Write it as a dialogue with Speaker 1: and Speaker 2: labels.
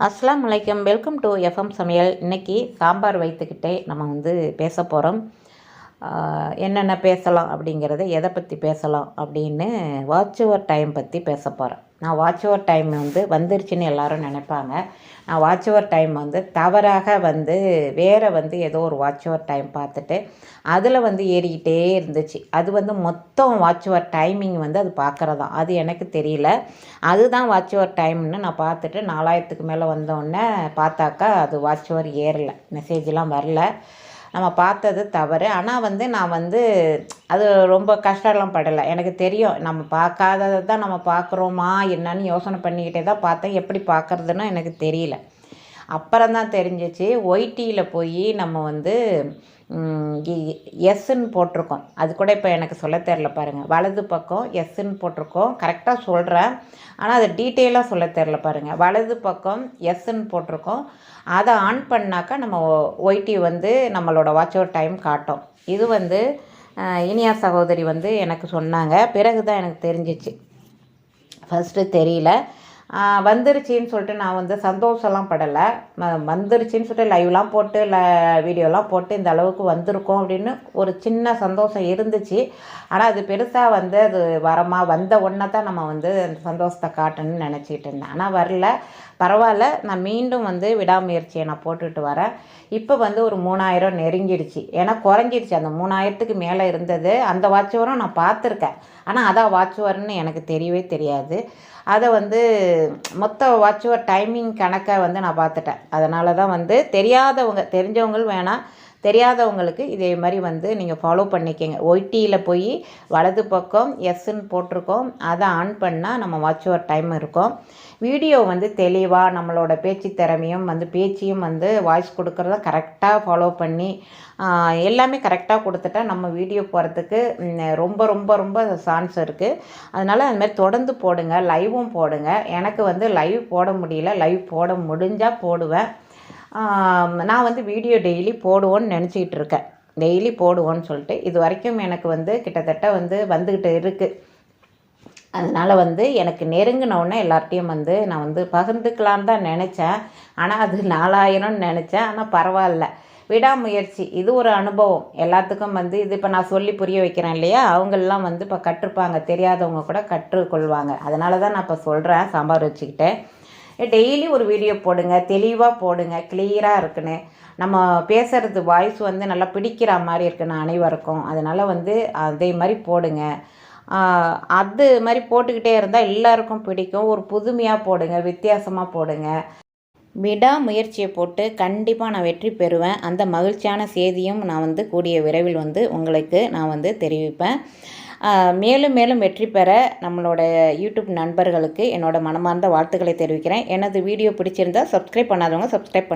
Speaker 1: அஸ்லாம் வலைக்கம் welcome to FM சமையல். இன்றைக்கி சாம்பார் வைத்துக்கிட்டே நம்ம வந்து பேச போகிறோம் என்னென்ன பேசலாம் அப்படிங்கிறத எதை பற்றி பேசலாம் அப்படின்னு வாட்ச் ஓவர் டைம் பற்றி பேச போகிறேன் நான் வாட்ச் ஓவர் டைம் வந்து வந்துருச்சுன்னு எல்லாரும் நினைப்பாங்க. நான் வாட்ச் ஓவர் டைம் வந்து தவறாக வந்து வேறு வந்து ஏதோ ஒரு வாட்ச் ஓவர் டைம் பார்த்துட்டு அதில் வந்து ஏறிக்கிட்டே இருந்துச்சு. அது வந்து மொத்தம் வாட்ச் ஓவர் டைமிங் வந்து அது பார்க்குறதான் அது எனக்கு தெரியல. அதுதான் வாட்ச் ஓவர் டைம்னு நான் பார்த்துட்டு நாலாயிரத்துக்கு மேலே வந்தோடனே பார்த்தாக்கா அது வாட்ச் ஓவர் ஏறலை. மெசேஜ்லாம் வரல. நம்ம பார்த்தது தவறு. ஆனால் வந்து நான் வந்து அது ரொம்ப கஷ்டம்லாம் படலை. எனக்கு தெரியும். நம்ம பார்க்காததை தான் நம்ம பார்க்குறோமா என்னன்னு யோசனை பண்ணிக்கிட்டே தான் பார்த்தேன். எப்படி பார்க்குறதுன்னு எனக்கு தெரியல. அப்புறம் தான் தெரிஞ்சிச்சு. ஒய்டியில் போய் நம்ம வந்து எஸ்ன்னு போட்டிருக்கோம். அது கூட இப்போ எனக்கு சொல்ல தெரில பாருங்கள் வலது பக்கம் எஸ்ன்னு போட்டிருக்கோம். கரெக்டாக சொல்கிறேன் ஆனால் அதை டீட்டெயிலாக சொல்ல தெரில பாருங்கள் வலது பக்கம் எஸ்ன்னு போட்டிருக்கோம். அதை ஆன் பண்ணாக்கா நம்ம ஒய்டி வந்து நம்மளோட வாட்ச் அவுட் டைம் காட்டும். இது வந்து இனியா சகோதரி வந்து எனக்கு சொன்னாங்க. பிறகு தான் எனக்கு தெரிஞ்சிச்சு. ஃபஸ்ட்டு தெரியல. வந்துருச்சின்னு சொல்லிட்டு நான் வந்து சந்தோஷம்லாம் படலை. வந்துருச்சின்னு சொல்லிட்டு லைவ்லாம் போட்டு ல வீடியோலாம் போட்டு இந்த அளவுக்கு வந்திருக்கோம் அப்படின்னு ஒரு சின்ன சந்தோஷம் இருந்துச்சு. ஆனால் அது பெருசாக வந்து அது வரமா வந்த ஒன்றை தான் நம்ம வந்து அந்த சந்தோஷத்தை காட்டணும்னு நினச்சிக்கிட்டு இருந்தேன். ஆனால் வரல. பரவாயில்ல. நான் மீண்டும் வந்து விடாமுயற்சியை நான் போட்டுட்டு வரேன். இப்போ வந்து ஒரு மூணாயிரம் நெருங்கிடுச்சு. ஏன்னா குறைஞ்சிடுச்சு. அந்த மூணாயிரத்துக்கு மேலே இருந்தது. அந்த வாட்ச் வரும் நான் பார்த்துருக்கேன். ஆனால் அதான் வாட்ச் வரணும்னு எனக்கு தெரியவே தெரியாது. அதை வந்து மொத்த வாட்சுவர் டைமிங் கணக்கை வந்து நான் பார்த்துட்டேன். அதனால தான் வந்து தெரியாதவங்க தெரிஞ்சவங்களும் வேணாம். தெரியாதவங்களுக்கு இதே மாதிரி வந்து நீங்கள் ஃபாலோ பண்ணிக்கோங்க. ஒய்டியில் போய் வலது பக்கம் எஸ்ன்னு போட்டிருக்கோம். அதை ஆன் பண்ணால் நம்ம வாட்ச் ஓவர் டைம் இருக்கும். வீடியோ வந்து தெளிவாக நம்மளோட பேச்சு திறமையும் வந்து பேச்சையும் வந்து வாய்ஸ் கொடுக்குறத கரெக்டாக ஃபாலோ பண்ணி எல்லாமே கரெக்டாக கொடுத்துட்டா நம்ம வீடியோ போகிறதுக்கு ரொம்ப ரொம்ப ரொம்ப சான்ஸ் இருக்குது அதனால் அதுமாதிரி தொடர்ந்து போடுங்க லைவும் போடுங்க. எனக்கு வந்து லைவ் போட முடியல. லைவ் போட முடிஞ்சால் போடுவேன். நான் வந்து வீடியோ டெய்லி போடுவோன்னு நினச்சிக்கிட்டு இருக்கேன் டெய்லி போடுவோன்னு சொல்லிட்டு இது வரைக்கும் எனக்கு வந்து கிட்டத்தட்ட வந்து வந்துக்கிட்டு இருக்குது அதனால் வந்து எனக்கு நெருங்கினவுடனே எல்லார்ட்டையும் வந்து நான் வந்து பகிர்ந்துக்கலான்னு தான் நினச்சேன். ஆனால் அது நாலாயிரம்னு நினச்சேன். ஆனால் பரவாயில்ல. விடாமுயற்சி. இது ஒரு அனுபவம். எல்லாத்துக்கும் வந்து இது இப்போ நான் சொல்லி புரிய வைக்கிறேன் இல்லையா? அவங்களெலாம் வந்து இப்போ கற்றுப்பாங்க. தெரியாதவங்க கூட கற்றுக்கொள்வாங்க. அதனால தான் நான் இப்போ சொல்கிறேன் சாம்பார் வச்சுக்கிட்டேன். டெய்லி ஒரு வீடியோ போடுங்க தெளிவாக போடுங்க கிளியராக இருக்குன்னு. நம்ம பேசுகிறது வாய்ஸ் வந்து நல்லா பிடிக்கிற மாதிரி இருக்குன்னு அனைவருக்கும். அதனால் வந்து அதே மாதிரி போடுங்க. அது மாதிரி போட்டுக்கிட்டே இருந்தால் எல்லாருக்கும் பிடிக்கும். ஒரு புதுமையாக போடுங்க வித்தியாசமாக போடுங்க. விடாமுயற்சியை போட்டு கண்டிப்பாக நான் வெற்றி பெறுவேன். அந்த மகிழ்ச்சியான செய்தியும் நான் வந்து கூடிய விரைவில் வந்து உங்களுக்கு நான் வந்து தெரிவிப்பேன். மேலும் மேலும் வெற்றி பெற நம்மளோட யூடியூப் நண்பர்களுக்கு என்னோட மனமார்ந்த வாழ்த்துக்களை தெரிவிக்கிறேன். எனது வீடியோ பிடிச்சிருந்தால் சப்ஸ்கிரைப் பண்ணாதவங்க சப்ஸ்கிரைப் பண்ணு